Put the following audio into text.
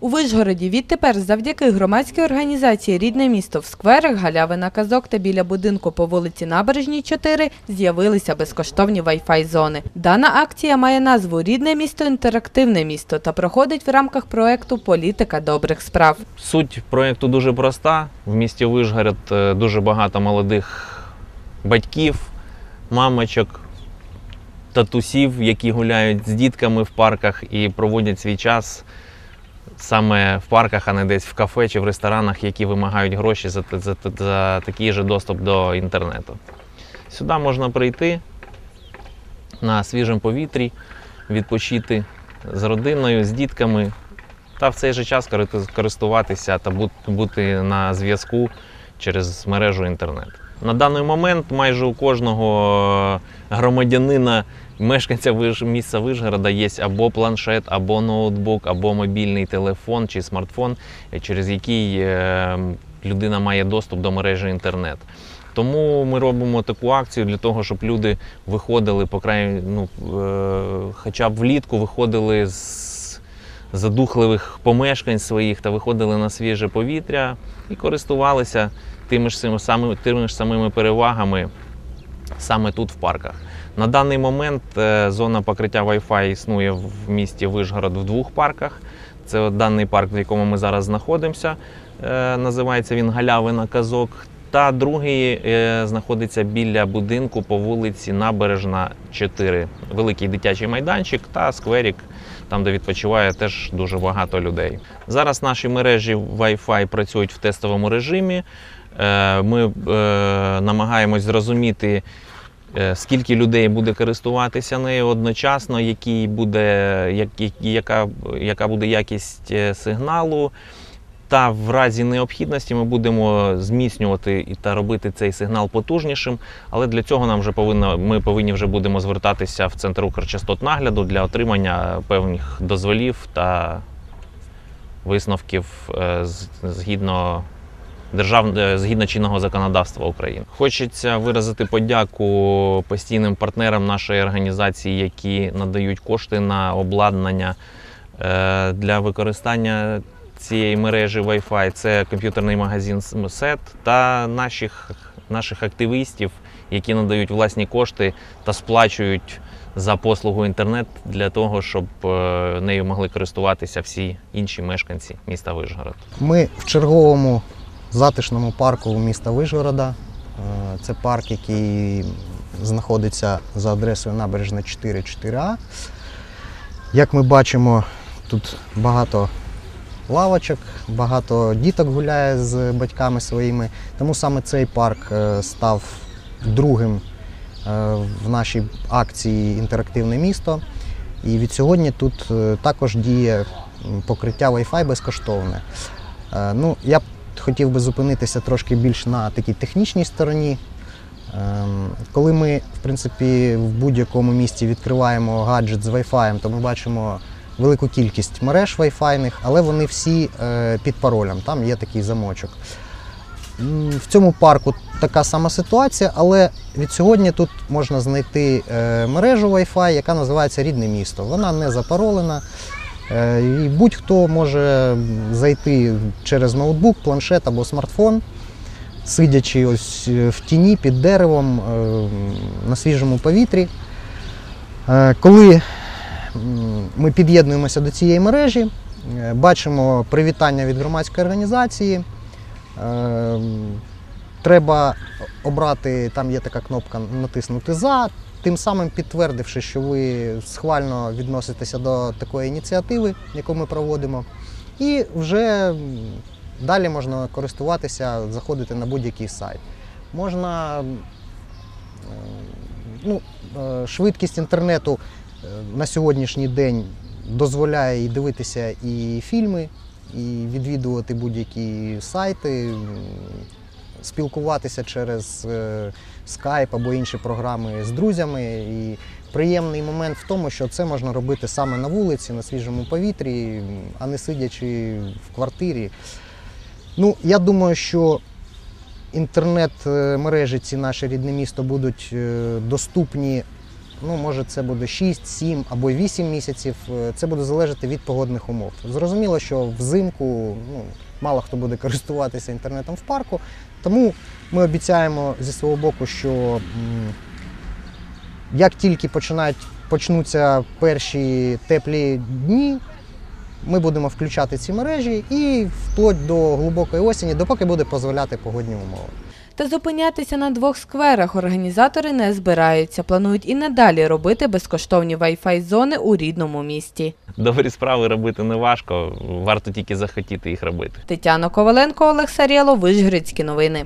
У Вишгороді відтепер завдяки громадській організації Рідне місто в скверах, галявина казок та біля будинку по вулиці Набережній 4 з'явилися безкоштовні Wi-Fi зони. Дана акція має назву Рідне місто інтерактивне місто та проходить в рамках проекту Політика добрих справ. Суть проєкту дуже проста. В місті Вишгород е, дуже багато молодих батьків, мамочок, татусів, які гуляють з дітками в парках і проводять свій час саме в парках, а не десь в кафе чи в ресторанах, які вимагають гроші за, за, за такий же доступ до інтернету. Сюди можна прийти на свіжому повітрі, відпочити з родиною, з дітками, та в цей же час користуватися та бути на зв'язку через мережу інтернет. На даний момент майже у кожного громадянина, мешканця міста Вишгорода є або планшет, або ноутбук, або мобільний телефон чи смартфон, е, через який е, людина має доступ до мережі інтернет. Тому ми робимо таку акцію для того, щоб люди виходили, по крайній, ну, е, хоча б влітку виходили з задухливих помешкань своїх та виходили на свіже повітря і користувалися тими ж, самими, тими ж самими перевагами саме тут в парках. На даний момент е, зона покриття Wi-Fi існує в місті Вишгород в двох парках. Це даний парк, в якому ми зараз знаходимося. Е, Називається він Галявина Казок. Та другий е, знаходиться біля будинку по вулиці Набережна 4. Великий дитячий майданчик та скверік, там де відпочиває теж дуже багато людей. Зараз наші мережі Wi-Fi працюють в тестовому режимі. Е, Ми е, намагаємось зрозуміти, е, скільки людей буде користуватися нею одночасно, який буде, як, як- яка, яка буде якість сигналу. Та в разі необхідності ми будемо зміцнювати і- та робити цей сигнал потужнішим. Але для цього нам вже повинно, ми повинні вже будемо звертатися в центр Укрчастотнагляду для отримання певних дозволів та висновків е, згідно держав... е, згідно чинного законодавства України. Хочеться виразити подяку постійним партнерам нашої організації, які надають кошти на обладнання е, для використання цієї мережі Wi-Fi. Це комп'ютерний магазин СЕТ та наших, наших активістів, які надають власні кошти та сплачують за послугу інтернет для того, щоб е, нею могли користуватися всі інші мешканці міста Вишгород. Ми в черговому затишному парку міста Вишгорода. Е, Це парк, який знаходиться за адресою набережна 4-4А. Як ми бачимо, тут багато лавочок, багато діток гуляє з батьками своїми. Тому саме цей парк е, став другим е, в нашій акції Інтерактивне місто. І від сьогодні тут е, також діє покриття Wi-Fi безкоштовне. Ну, я б хотів би зупинитися трошки більш на такій технічній стороні. Ем, Коли ми, в принципі, в будь-якому місті відкриваємо гаджет з Wi-Fi, то ми бачимо велику кількість мереж Wi-Fi, але вони всі е, під паролем, там є такий замочок. В цьому парку така сама ситуація, але від сьогодні тут можна знайти е, мережу Wi-Fi, яка називається Рідне місто. Вона не запаролена. Е, І будь-хто може зайти через ноутбук, планшет або смартфон, сидячи ось в тіні під деревом на свіжому повітрі. Коли ми під'єднуємося до цієї мережі, е, бачимо привітання від громадської організації. Е, Треба обрати, там є така кнопка натиснути за, тим самим підтвердивши, що ви схвально відноситеся до такої ініціативи, яку ми проводимо. І вже далі можна користуватися, заходити на будь-який сайт. Можна ну, е, швидкість інтернету на сьогоднішній день дозволяє і дивитися і фільми, і відвідувати будь-які сайти, спілкуватися через е, Skype або інші програми з друзями. І приємний момент в тому, що це можна робити саме на вулиці, на свіжому повітрі, а не сидячи в квартирі. Ну, я думаю, що інтернет-мережі ці наше рідне місто будуть е, доступні Ну, може, це буде 6, 7 або 8 місяців. Е, Це буде залежати від погодних умов. Зрозуміло, що взимку ну, мало хто буде користуватися інтернетом в парку. Тому ми обіцяємо зі свого боку, що як тільки починають, почнуться перші теплі дні, ми будемо включати ці мережі і вплоть до глибокої осені, допоки буде дозволяти погодні умови. Та зупинятися на двох скверах організатори не збираються. Планують і надалі робити безкоштовні Wi-Fi зони у рідному місті. Добрі справи робити не важко, варто тільки захотіти їх робити. Тетяна Коваленко, Олег Сарєло, Вишгородські новини.